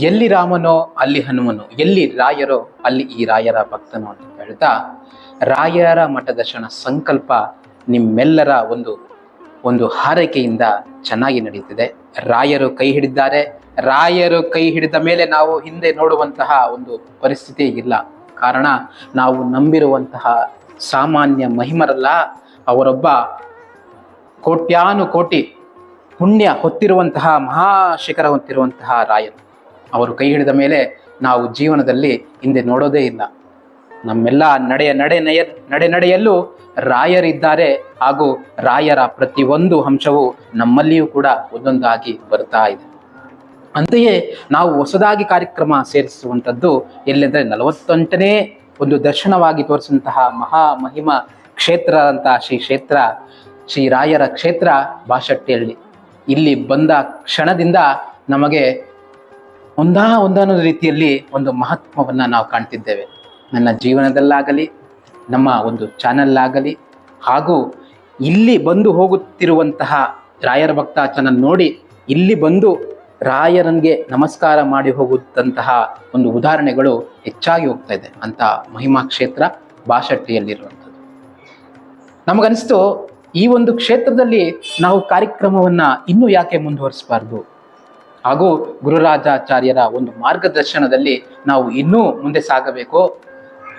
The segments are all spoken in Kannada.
ಎಲ್ಲಿ ರಾಮನೋ, ಅಲ್ಲಿ ಹನುಮನು, ಎಲ್ಲಿ ರಾಯರೋ, ಅಲ್ಲಿ ಈ ರಾಯರ ಭಕ್ತನು ಅಂತ ಹೇಳ್ತಾ ರಾಯರ ಮಠದರ್ಶನ ಸಂಕಲ್ಪ ನಿಮ್ಮೆಲ್ಲರ ಒಂದು ಒಂದು ಹಾರೈಕೆಯಿಂದ ಚೆನ್ನಾಗಿ ನಡೀತಿದೆ ರಾಯರು ಕೈ ಹಿಡಿದ್ದಾರೆ. ರಾಯರು ಕೈ ಹಿಡಿದ ಮೇಲೆ ನಾವು ಹಿಂದೆ ನೋಡುವಂತಹ ಒಂದು ಪರಿಸ್ಥಿತಿ ಇಲ್ಲ. ಕಾರಣ, ನಾವು ನಂಬಿರುವಂತಹ ಸಾಮಾನ್ಯ ಮಹಿಮರಲ್ಲ, ಅವರೊಬ್ಬ ಕೋಟ್ಯಾನು ಕೋಟಿ ಪುಣ್ಯ ಹೊತ್ತಿರುವಂತಹ, ಮಹಾಶಿಖರ ಹೊತ್ತಿರುವಂತಹ ರಾಯರು. ಅವರು ಕೈ ಹಿಡಿದ ಮೇಲೆ ನಾವು ಜೀವನದಲ್ಲಿ ಹಿಂದೆ ನೋಡೋದೇ ಇಲ್ಲ. ನಮ್ಮೆಲ್ಲ ನಡೆಯ ನಡೆ ನಯ ನಡೆ ನಡೆಯಲ್ಲೂ ರಾಯರಿದ್ದಾರೆ ಹಾಗೂ ರಾಯರ ಪ್ರತಿಯೊಂದು ಅಂಶವು ನಮ್ಮಲ್ಲಿಯೂ ಕೂಡ ಒಂದೊಂದಾಗಿ ಬರ್ತಾ ಇದೆ. ಅಂತೆಯೇ ನಾವು ಹೊಸದಾಗಿ ಕಾರ್ಯಕ್ರಮ ಸೇರಿಸುವಂಥದ್ದು ಎಲ್ಲೆಂದರೆ ನಲವತ್ತೆಂಟನೇ ಒಂದು ದರ್ಶನವಾಗಿ ತೋರಿಸಿದಂತಹ ಮಹಾ ಮಹಿಮ ಕ್ಷೇತ್ರ ಅಂತ ಶ್ರೀ ಕ್ಷೇತ್ರ, ಶ್ರೀ ರಾಯರ ಕ್ಷೇತ್ರ ಬಾಷಟ್ಟಿಯಲ್ಲಿ ಇಲ್ಲಿ ಬಂದ ಕ್ಷಣದಿಂದ ನಮಗೆ ಒಂದಾ ಒಂದಾನೊಂದು ರೀತಿಯಲ್ಲಿ ಒಂದು ಮಹತ್ವವನ್ನು ನಾವು ಕಾಣ್ತಿದ್ದೇವೆ. ನನ್ನ ಜೀವನದಲ್ಲಾಗಲಿ, ನಮ್ಮ ಒಂದು ಚಾನಲ್ ಆಗಲಿ ಹಾಗೂ ಇಲ್ಲಿ ಬಂದು ಹೋಗುತ್ತಿರುವಂತಹ ರಾಯರ ಭಕ್ತ ಚಾನಲ್ ನೋಡಿ ಇಲ್ಲಿ ಬಂದು ರಾಯರನ್ಗೆ ನಮಸ್ಕಾರ ಮಾಡಿ ಹೋಗುತ್ತಂತಹ ಒಂದು ಉದಾಹರಣೆಗಳು ಹೆಚ್ಚಾಗಿ ಹೋಗ್ತಾ ಇದೆ. ಅಂತ ಮಹಿಮಾ ಕ್ಷೇತ್ರ ಬಾಶಟ್ಟಿಯಲ್ಲಿರುವಂಥದ್ದು ನಮಗನಿಸ್ತು ಈ ಒಂದು ಕ್ಷೇತ್ರದಲ್ಲಿ ನಾವು ಕಾರ್ಯಕ್ರಮವನ್ನ ಇನ್ನೂ ಯಾಕೆ ಮುಂದುವರಿಸಬಾರ್ದು? ಹಾಗೂ ಗುರುರಾಜಾಚಾರ್ಯರ ಒಂದು ಮಾರ್ಗದರ್ಶನದಲ್ಲಿ ನಾವು ಇನ್ನೂ ಮುಂದೆ ಸಾಗಬೇಕು.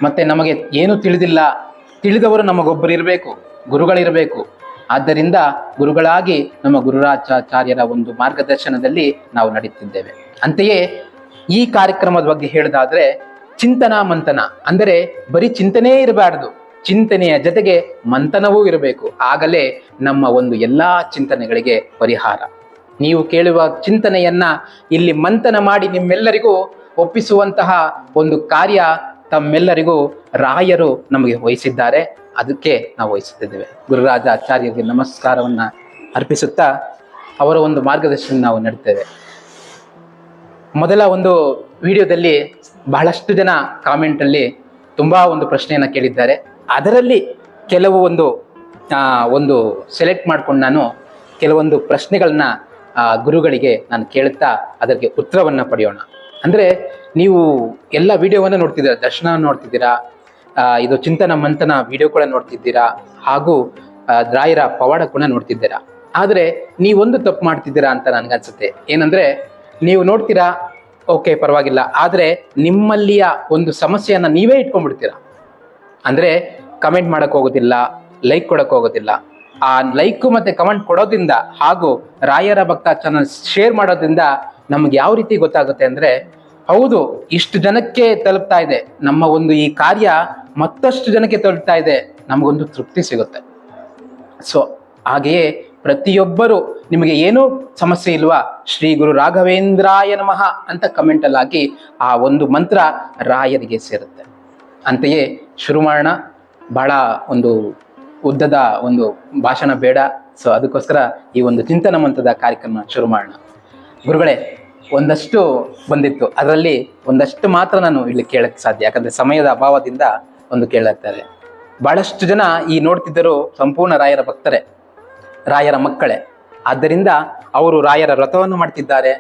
ಮತ್ತೆ ನಮಗೆ ಏನು ತಿಳಿದಿಲ್ಲ, ತಿಳಿದವರು ನಮಗೊಬ್ಬರು ಇರಬೇಕು, ಗುರುಗಳಿರಬೇಕು. ಆದ್ದರಿಂದ ಗುರುಗಳಾಗಿ ನಮ್ಮ ಗುರುರಾಜಾಚಾರ್ಯರ ಒಂದು ಮಾರ್ಗದರ್ಶನದಲ್ಲಿ ನಾವು ನಡೀತಿದ್ದೇವೆ. ಅಂತೆಯೇ ಈ ಕಾರ್ಯಕ್ರಮದ ಬಗ್ಗೆ ಹೇಳೋದಾದರೆ ಚಿಂತನಾ ಮಂಥನ. ಅಂದರೆ ಬರೀ ಚಿಂತನೆಯೇ ಇರಬಾರ್ದು, ಚಿಂತನೆಯ ಜೊತೆಗೆ ಮಂಥನವೂ ಇರಬೇಕು. ಆಗಲೇ ನಮ್ಮ ಒಂದು ಎಲ್ಲ ಚಿಂತನೆಗಳಿಗೆ ಪರಿಹಾರ. ನೀವು ಕೇಳುವ ಚಿಂತನೆಯನ್ನ ಇಲ್ಲಿ ಮಂಥನ ಮಾಡಿ ನಿಮ್ಮೆಲ್ಲರಿಗೂ ಒಪ್ಪಿಸುವಂತಹ ಒಂದು ಕಾರ್ಯ ತಮ್ಮೆಲ್ಲರಿಗೂ ರಾಯರು ನಮಗೆ ವಹಿಸಿದ್ದಾರೆ. ಅದಕ್ಕೆ ನಾವು ವಹಿಸುತ್ತಿದ್ದೇವೆ. ಗುರುರಾಜ ಆಚಾರ್ಯರಿಗೆ ನಮಸ್ಕಾರವನ್ನ ಅರ್ಪಿಸುತ್ತಾ ಅವರ ಒಂದು ಮಾರ್ಗದರ್ಶನ ನಾವು ನಡ್ತೇವೆ. ಮೊದಲ ಒಂದು ವಿಡಿಯೋದಲ್ಲಿ ಬಹಳಷ್ಟು ಜನ ಕಾಮೆಂಟಲ್ಲಿ ತುಂಬ ಒಂದು ಪ್ರಶ್ನೆಯನ್ನು ಕೇಳಿದ್ದಾರೆ. ಅದರಲ್ಲಿ ಕೆಲವು ಒಂದು ಒಂದು ಸೆಲೆಕ್ಟ್ ಮಾಡ್ಕೊಂಡು ನಾನು ಕೆಲವೊಂದು ಪ್ರಶ್ನೆಗಳನ್ನ ಆ, ಗುರುಗಳಿಗೆ ನಾನು ಕೇಳ್ತಾ ಅದಕ್ಕೆ ಉತ್ತರವನ್ನು ಪಡೆಯೋಣ. ಅಂದರೆ ನೀವು ಎಲ್ಲ ವಿಡಿಯೋವನ್ನು ನೋಡ್ತಿದ್ದೀರಾ ದರ್ಶನ ನೋಡ್ತಿದ್ದೀರಾ ಇದು ಚಿಂತನ ಮಂಥನ ವಿಡಿಯೋ ಕೂಡ ನೋಡ್ತಿದ್ದೀರಾ ಹಾಗೂ ದ್ರಾಯರ ರಾಯರ ಪವಾಡ ಕೂಡ ನೋಡ್ತಿದ್ದೀರಾ. ಆದರೆ ನೀವೊಂದು ತಪ್ಪು ಮಾಡ್ತಿದ್ದೀರಾ ಅಂತ ನನಗನ್ಸುತ್ತೆ. ಏನಂದ್ರೆ ನೀವು ನೋಡ್ತೀರಾ ಓಕೆ ಪರವಾಗಿಲ್ಲ. ಆದರೆ ನಿಮ್ಮಲ್ಲಿಯ ಒಂದು ಸಮಸ್ಯೆಯನ್ನು ನೀವೇ ಇಟ್ಕೊಂಡ್ಬಿಡ್ತೀರಾ. ಅಂದ್ರೆ ಕಮೆಂಟ್ ಮಾಡಕ್ ಹೋಗೋದಿಲ್ಲ ಲೈಕ್ ಕೊಡಕ್ ಹೋಗೋದಿಲ್ಲ. ಆ ಲೈಕು ಮತ್ತೆ ಕಮೆಂಟ್ ಕೊಡೋದ್ರಿಂದ ಹಾಗೂ ರಾಯರ ಭಕ್ತ ಚಾನಲ್ ಶೇರ್ ಮಾಡೋದ್ರಿಂದ ನಮ್ಗೆ ಯಾವ ರೀತಿ ಗೊತ್ತಾಗುತ್ತೆ ಅಂದ್ರೆ, ಹೌದು, ಇಷ್ಟು ಜನಕ್ಕೆ ತಲುಪ್ತಾ ಇದೆ. ನಮ್ಮ ಒಂದು ಈ ಕಾರ್ಯ ಮತ್ತಷ್ಟು ಜನಕ್ಕೆ ತಲುಪ್ತಾ ಇದೆ. ನಮಗೊಂದು ತೃಪ್ತಿ ಸಿಗುತ್ತೆ. ಸೊ ಹಾಗೆಯೇ ಪ್ರತಿಯೊಬ್ಬರು ನಿಮಗೆ ಏನೂ ಸಮಸ್ಯೆ ಇಲ್ವಾ? ಶ್ರೀ ಗುರು ರಾಘವೇಂದ್ರಾಯ ನಮಃ ಅಂತ ಕಮೆಂಟ್ ಅಲ್ಲಿ ಹಾಕಿ ಆ ಒಂದು ಮಂತ್ರ ರಾಯರಿಗೆ ಸೇರುತ್ತೆ. ಅಂತೆಯೇ ಶುರು ಮಾಡೋಣ ಬಹಳ ಒಂದು ಉದ್ದದ ಒಂದು ಭಾಷಣ ಬೇಡ. ಸೊ ಅದಕ್ಕೋಸ್ಕರ ಈ ಒಂದು ಚಿಂತನ ಮಂತ್ರದ ಕಾರ್ಯಕ್ರಮ ಶುರು ಮಾಡೋಣ. ಗುರುಗಳೇ, ಒಂದಷ್ಟು ಬಂದಿತ್ತು. ಅದರಲ್ಲಿ ಒಂದಷ್ಟು ಮಾತ್ರ ನಾನು ಇಲ್ಲಿ ಕೇಳಕ್ಕೆ ಸಾಧ್ಯ. ಯಾಕಂದ್ರೆ ಸಮಯದ ಅಭಾವದಿಂದ ಒಂದು ಕೇಳಾಗ್ತಾರೆ ಬಹಳಷ್ಟು ಜನ ಈ ನೋಡ್ತಿದ್ದರು ಸಂಪೂರ್ಣ ರಾಯರ ಭಕ್ತರೇ, ರಾಯರ ಮಕ್ಕಳೇ. ಆದ್ದರಿಂದ ಅವರು ರಾಯರ ವ್ರತವನ್ನು ಮಾಡ್ತಿದ್ದಾರೆ,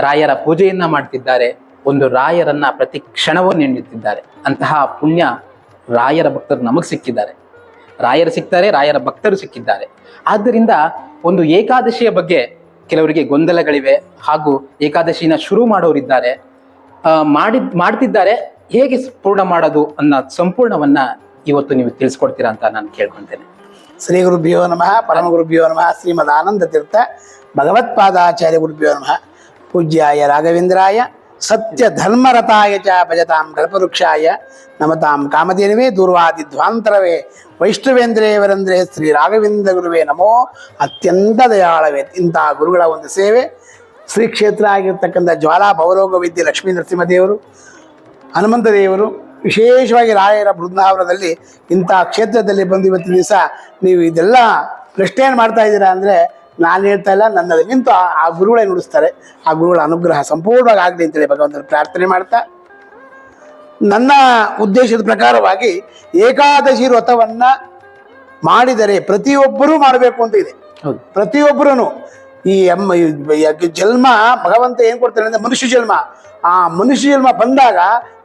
ರಾಯರ ಪೂಜೆಯನ್ನ ಮಾಡ್ತಿದ್ದಾರೆ, ಒಂದು ರಾಯರನ್ನ ಪ್ರತಿ ಕ್ಷಣವೂ ನೆನೆಯುತ್ತಿದ್ದಾರೆ ಅಂತಹ ಪುಣ್ಯ ರಾಯರ ಭಕ್ತರು ನಮಗೆ ಸಿಕ್ಕಿದ್ದಾರೆ. ರಾಯರು ಸಿಗ್ತಾರೆ ರಾಯರ ಭಕ್ತರು ಸಿಕ್ಕಿದ್ದಾರೆ. ಆದ್ದರಿಂದ ಒಂದು ಏಕಾದಶಿಯ ಬಗ್ಗೆ ಕೆಲವರಿಗೆ ಗೊಂದಲಗಳಿವೆ ಹಾಗೂ ಏಕಾದಶಿನ ಶುರು ಮಾಡೋರಿದ್ದಾರೆ. ಮಾಡಿ ಮಾಡ್ತಿದ್ದಾರೆ, ಹೇಗೆ ಪೂರ್ಣ ಮಾಡೋದು ಅನ್ನೋ ಸಂಪೂರ್ಣವನ್ನ ಇವತ್ತು ನೀವು ತಿಳಿಸ್ಕೊಡ್ತೀರಾ ಅಂತ ನಾನು ಕೇಳ್ಕೊಳ್ತೇನೆ ಶ್ರೀ ಗುರುಭ್ಯೋ ನಮಃ, ಪರಮ ಗುರುಭ್ಯೋ ನಮಃ, ಶ್ರೀಮದ್ ಆನಂದ ತೀರ್ಥ ಭಗವತ್ಪಾದಾಚಾರ್ಯ ಗುರುಭ್ಯೋ ನಮಃ. ಪೂಜ್ಯಾಯ ರಾಘವೇಂದ್ರಾಯ ಸತ್ಯ ಧರ್ಮರತಾಯ ಚ ಭಜತಾಂ ಕಲ್ಪವೃಕ್ಷಾಯ ನಮತಾಂ ಕಾಮಧೇನುವೇ ದೂರ್ವಾದಿ ಧ್ವಾಂತರವೇ ವೈಷ್ಣವೇಂದ್ರೇವರಂದ್ರೆ ಶ್ರೀ ರಾಘವೇಂದ್ರ ಗುರುವೇ ನಮೋ. ಅತ್ಯಂತ ದಯಾಳವೇ. ಇಂತಹ ಗುರುಗಳ ಒಂದು ಸೇವೆ. ಶ್ರೀ ಕ್ಷೇತ್ರ ಆಗಿರ್ತಕ್ಕಂಥ ಜ್ವಾಲಾ ಭವರೋಗ ವಿದ್ಯೆ ಲಕ್ಷ್ಮೀ ನರಸಿಂಹದೇವರು, ಹನುಮಂತ ದೇವರು, ವಿಶೇಷವಾಗಿ ರಾಯರ ಬೃಂದಾವನದಲ್ಲಿ ಇಂಥ ಕ್ಷೇತ್ರದಲ್ಲಿ ಬಂದು ಇವತ್ತಿನ ದಿವಸ ನೀವು ಇದೆಲ್ಲ ಪ್ರಶ್ನೆ ಏನು ಮಾಡ್ತಾ ಇದ್ದೀರಾ ಅಂದರೆ ನಾನು ಹೇಳ್ತಾ ಇಲ್ಲ ನನ್ನದು ನಿಂತು ಆ- ಗುರುಗಳೇ ನುಡಿಸ್ತಾರೆ. ಆ ಗುರುಗಳ ಅನುಗ್ರಹ ಸಂಪೂರ್ಣವಾಗಿ ಆಗಲಿ ಅಂತೇಳಿ ಭಗವಂತನ ಪ್ರಾರ್ಥನೆ ಮಾಡ್ತಾ. ನನ್ನ ಉದ್ದೇಶದ ಪ್ರಕಾರವಾಗಿ ಏಕಾದಶಿ ವ್ರತವನ್ನು ಮಾಡಿದರೆ ಪ್ರತಿಯೊಬ್ಬರೂ ಮಾಡಬೇಕು ಅಂತ ಇದೆ. ಹೌದು. ಪ್ರತಿಯೊಬ್ಬರೂ ಈ ಎಮ್ಮ ಜನ್ಮ ಭಗವಂತ ಏನು ಕೊಡ್ತಾನೆ ಅಂದ್ರೆ ಮನುಷ್ಯ ಜನ್ಮ. ಆ ಮನುಷ್ಯ ಜನ್ಮ ಬಂದಾಗ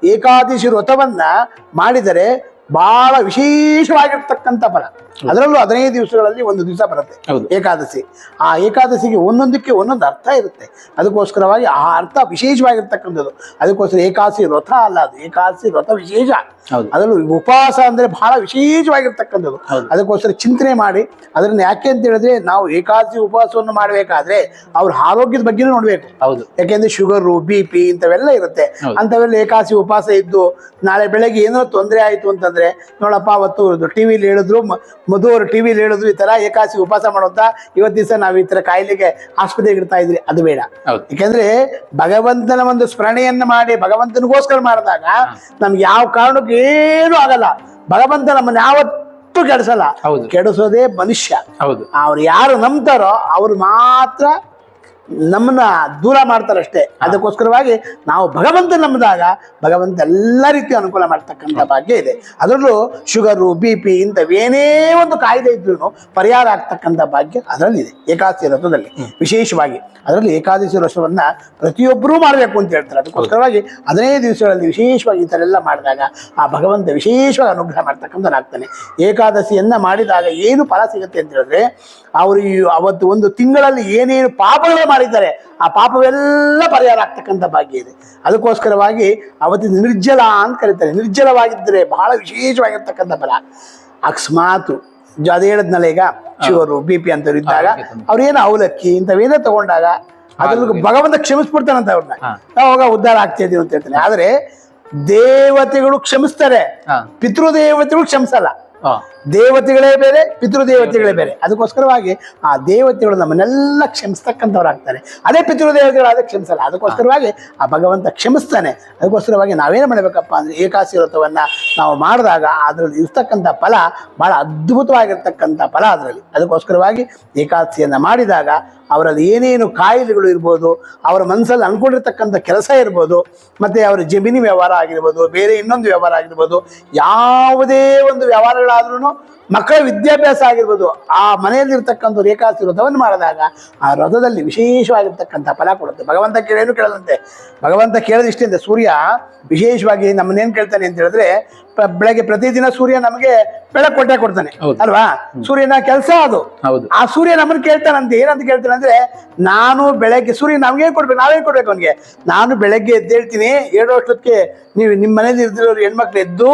ಏಕಾದಶಿ ವ್ರತವನ್ನು ಮಾಡಿದರೆ ಬಹಳ ವಿಶೇಷವಾಗಿರ್ತಕ್ಕಂಥ ಫಲ. ಅದರಲ್ಲೂ ಹದಿನೈದು ದಿವಸಗಳಲ್ಲಿ ಒಂದು ದಿವಸ ಬರುತ್ತೆ. ಏಕಾದಶಿ. ಆ ಏಕಾದಶಿಗೆ ಒಂದೊಂದಕ್ಕೆ ಒಂದೊಂದು ಅರ್ಥ ಇರುತ್ತೆ. ಅದಕ್ಕೋಸ್ಕರವಾಗಿ ಆ ಅರ್ಥ ವಿಶೇಷವಾಗಿರ್ತಕ್ಕಂಥದ್ದು. ಅದಕ್ಕೋಸ್ಕರ ಏಕಾದಶಿ ವ್ರತ ಅಲ್ಲ ಅದು. ಏಕಾದಶಿ ವ್ರತ ವಿಶೇಷ. ಅದರಲ್ಲೂ ಉಪವಾಸ ಅಂದ್ರೆ ಬಹಳ ವಿಶೇಷವಾಗಿರ್ತಕ್ಕಂಥದ್ದು. ಅದಕ್ಕೋಸ್ಕರ ಚಿಂತನೆ ಮಾಡಿ. ಅದನ್ನ ಯಾಕೆ ಅಂತ ಹೇಳಿದ್ರೆ ನಾವು ಏಕಾದಶಿ ಉಪವಾಸವನ್ನು ಮಾಡಬೇಕಾದ್ರೆ ಅವ್ರ ಆರೋಗ್ಯದ ಬಗ್ಗೆ ನೋಡ್ಬೇಕು. ಹೌದು. ಯಾಕೆಂದ್ರೆ ಶುಗರು ಬಿ ಪಿ ಇಂಥವೆಲ್ಲ ಇರುತ್ತೆ. ಅಂಥವೆಲ್ಲ ಏಕಾದಶಿ ಉಪವಾಸ ಇದ್ದು ನಾಳೆ ಬೆಳಗ್ಗೆ ಏನೋ ತೊಂದರೆ ಆಯಿತು ಅಂತಂದ್ರೆ ನೋಡಪ್ಪ ಅವತ್ತು ಟಿವಿಲಿ ಹೇಳಿದ್ರು ಮ- ಮಧು ಅವರು ಟಿವಿಲಿ ಹೇಳಿದ್ರು ಈ ತರ ಏಕಾಸಿ ಉಪವಾಸ ಮಾಡುವಂತ ಇವತ್ತು ದಿವಸ ನಾವು ಈ ತರ ಕಾಯಿಲೆಗೆ ಆಸ್ಪತ್ರೆಗೆ ಇಡ್ತಾ ಇದ್ರಿ. ಅದು ಬೇಡ. ಹೌದು. ಯಾಕೆಂದ್ರೆ ಭಗವಂತನ ಒಂದು ಸ್ಮರಣೆಯನ್ನು ಮಾಡಿ ಭಗವಂತನಿಗೋಸ್ಕರ ಮಾಡಿದಾಗ ನಮ್ಗೆ ಯಾವ ಕಾರಣಕ್ಕೂ ಏನೂ ಆಗಲ್ಲ. ಭಗವಂತ ನಮ್ಮನ್ನ ಯಾವತ್ತೂ ಕೆಡಿಸಲ್ಲ. ಹೌದು. ಕೆಡಿಸೋದೇ ಮನುಷ್ಯ. ಹೌದು. ಅವ್ರು ಯಾರು ನಂಬ್ತಾರೋ ಅವ್ರು ಮಾತ್ರ ನಮ್ಮನ್ನ ದೂರ ಮಾಡ್ತಾರಷ್ಟೇ. ಅದಕ್ಕೋಸ್ಕರವಾಗಿ ನಾವು ಭಗವಂತ ನಂಬಿದಾಗ ಭಗವಂತ ಎಲ್ಲ ರೀತಿ ಅನುಕೂಲ ಮಾಡ್ತಕ್ಕಂಥ ಭಾಗ್ಯ ಇದೆ. ಅದರಲ್ಲೂ ಶುಗರು ಬಿ ಪಿ ಇಂಥವೇನೇ ಒಂದು ಕಾಯಿದೆ ಇದ್ರೂ ಪರಿಹಾರ ಆಗ್ತಕ್ಕಂಥ ಭಾಗ್ಯ ಅದರಲ್ಲಿದೆ. ಏಕಾದಶಿ ರಥದಲ್ಲಿ. ವಿಶೇಷವಾಗಿ ಅದರಲ್ಲಿ ಏಕಾದಶಿ ರಥವನ್ನ ಪ್ರತಿಯೊಬ್ಬರೂ ಮಾಡಬೇಕು ಅಂತ ಹೇಳ್ತಾರೆ. ಅದಕ್ಕೋಸ್ಕರವಾಗಿ ಹದಿನೈದು ದಿವಸಗಳಲ್ಲಿ ವಿಶೇಷವಾಗಿ ಈ ಥರ ಎಲ್ಲ ಮಾಡಿದಾಗ ಆ ಭಗವಂತ ವಿಶೇಷವಾಗಿ ಅನುಗ್ರಹ ಮಾಡ್ತಕ್ಕಂಥನಾಗ್ತಾನೆ ಏಕಾದಶಿಯನ್ನ ಮಾಡಿದಾಗ ಏನು ಫಲ ಸಿಗುತ್ತೆ ಅಂತ ಹೇಳಿದ್ರೆ ಅವರು ಅವತ್ತು ಒಂದು ತಿಂಗಳಲ್ಲಿ ಏನೇನು ಪಾಪಗಳು ಮಾಡಿದ್ದಾರೆ. ಆ ಪಾಪವೆಲ್ಲ ಪರಿಹಾರ ಆಗ್ತಕ್ಕಂಥ ಭಾಗ್ಯ ಇದೆ. ಅದಕ್ಕೋಸ್ಕರವಾಗಿ ಅವತ್ತಿನ ನಿರ್ಜಲ ಅಂತ ಕರೀತಾರೆ. ನಿರ್ಜಲವಾಗಿದ್ದರೆ ಬಹಳ ವಿಶೇಷವಾಗಿರ್ತಕ್ಕಂಥ ಫಲ ಅಕಸ್ಮಾತ್ ಅದು ಹೇಳಿದ್ನಲ್ಲ ಈಗ ಶಿವರು ಬಿ ಪಿ ಅಂತವ್ರು ಇದ್ದಾಗ. ಅವ್ರೇನು ಅವಲಕ್ಕಿ ಇಂಥವೇನೇ ತಗೊಂಡಾಗ ಅದ್ರಲ್ಲಿ ಭಗವಂತ ಕ್ಷಮಿಸ್ಬಿಡ್ತಾನಂತ ಅವ್ರನ್ನ. ಅವಾಗ ಉದ್ಧಾರ ಆಗ್ತಾ ಇದೀವಿ ಅಂತ ಹೇಳ್ತಾನೆ ಆದ್ರೆ ದೇವತೆಗಳು ಕ್ಷಮಿಸ್ತಾರೆ. ಪಿತೃದೇವತೆಗಳು ಕ್ಷಮಿಸಲ್ಲ. ದೇವತೆಗಳೇ ಬೇರೆ, ಪಿತೃದೇವತೆಗಳೇ ಬೇರೆ. ಅದಕ್ಕೋಸ್ಕರವಾಗಿ ಆ ದೇವತೆಗಳು ನಮ್ಮನ್ನೆಲ್ಲ ಕ್ಷಮಿಸ್ತಕ್ಕಂಥವ್ರಾಗ್ತಾರೆ. ಅದೇ ಪಿತೃದೇವತೆಗಳಾದ ಕ್ಷಮಿಸಲ್ಲ. ಅದಕ್ಕೋಸ್ಕರವಾಗಿ ಆ ಭಗವಂತ ಕ್ಷಮಿಸ್ತಾನೆ. ಅದಕ್ಕೋಸ್ಕರವಾಗಿ ನಾವೇನು ಮಾಡಬೇಕಪ್ಪ ಅಂದ್ರೆ ಏಕಾಸಿ ವ್ರತವನ್ನು ನಾವು ಮಾಡಿದಾಗ ಅದರಲ್ಲಿ ಇರ್ತಕ್ಕಂಥ ಫಲ ಬಹಳ ಅದ್ಭುತವಾಗಿರ್ತಕ್ಕಂಥ ಫಲ ಅದರಲ್ಲಿ. ಅದಕ್ಕೋಸ್ಕರವಾಗಿ ಏಕಾದಶಿಯನ್ನು ಮಾಡಿದಾಗ ಅವರಲ್ಲಿ ಏನೇನು ಕಾಯಿಲೆಗಳು ಇರ್ಬೋದು, ಅವರ ಮನಸ್ಸಲ್ಲಿ ಅಂದ್ಕೊಂಡಿರ್ತಕ್ಕಂಥ ಕೆಲಸ ಇರ್ಬೋದು, ಮತ್ತು ಅವರ ಜಮೀನಿ ವ್ಯವಹಾರ ಆಗಿರ್ಬೋದು, ಬೇರೆ ಇನ್ನೊಂದು ವ್ಯವಹಾರ ಆಗಿರ್ಬೋದು, ಯಾವುದೇ ಒಂದು ವ್ಯವಹಾರಗಳಾದ್ರೂ ಮಕ್ಕಳ ವಿದ್ಯಾಭ್ಯಾಸ ಆಗಿರ್ಬೋದು ಆ ಮನೆಯಲ್ಲಿರ್ತಕ್ಕಂಥ ರೇಖಾಸ್ತಿ ವ್ರತವನ್ನು ಮಾಡಿದಾಗ ಆ ರಥದಲ್ಲಿ ವಿಶೇಷವಾಗಿರ್ತಕ್ಕಂಥ ಫಲ ಕೊಡುತ್ತೆ. ಭಗವಂತ ಕೇಳೇನು ಕೇಳದಂತೆ? ಭಗವಂತ ಕೇಳದಿಷ್ಟೇ ಸೂರ್ಯ ವಿಶೇಷವಾಗಿ ನಮ್ಮನ್ನೇನು ಕೇಳ್ತಾನೆ ಅಂತ ಹೇಳಿದ್ರೆ ಬೆಳಗ್ಗೆ ಪ್ರತಿದಿನ ಸೂರ್ಯ ನಮಗೆ ಬೆಳಕು ಕೊಟ್ಟೆ ಕೊಡ್ತಾನೆ. ಅಲ್ವಾ? ಸೂರ್ಯನ ಕೆಲಸ ಅದು. ಹೌದು. ಆ ಸೂರ್ಯ ನಮ್ಮನ್ನು ಕೇಳ್ತಾನಂತೆ ಏನಂತ ಕೇಳ್ತಾನೆ ಅಂದ್ರೆ ನಾನು ಬೆಳಗ್ಗೆ ಸೂರ್ಯ ನಮ್ಗೆ ಕೊಡ್ಬೇಕು ನಾವೇ ಕೊಡ್ಬೇಕು ಅವನಿಗೆ. ನಾನು ಬೆಳಗ್ಗೆ ಎದ್ದೇಳ್ತೀನಿ ಏಳು ವರ್ಷಕ್ಕೆ ನೀವು ನಿಮ್ಮ ಮನೇಲಿ ಇದ್ದಿರೋರು ಹೆಣ್ಮಕ್ಳು ಎದ್ದು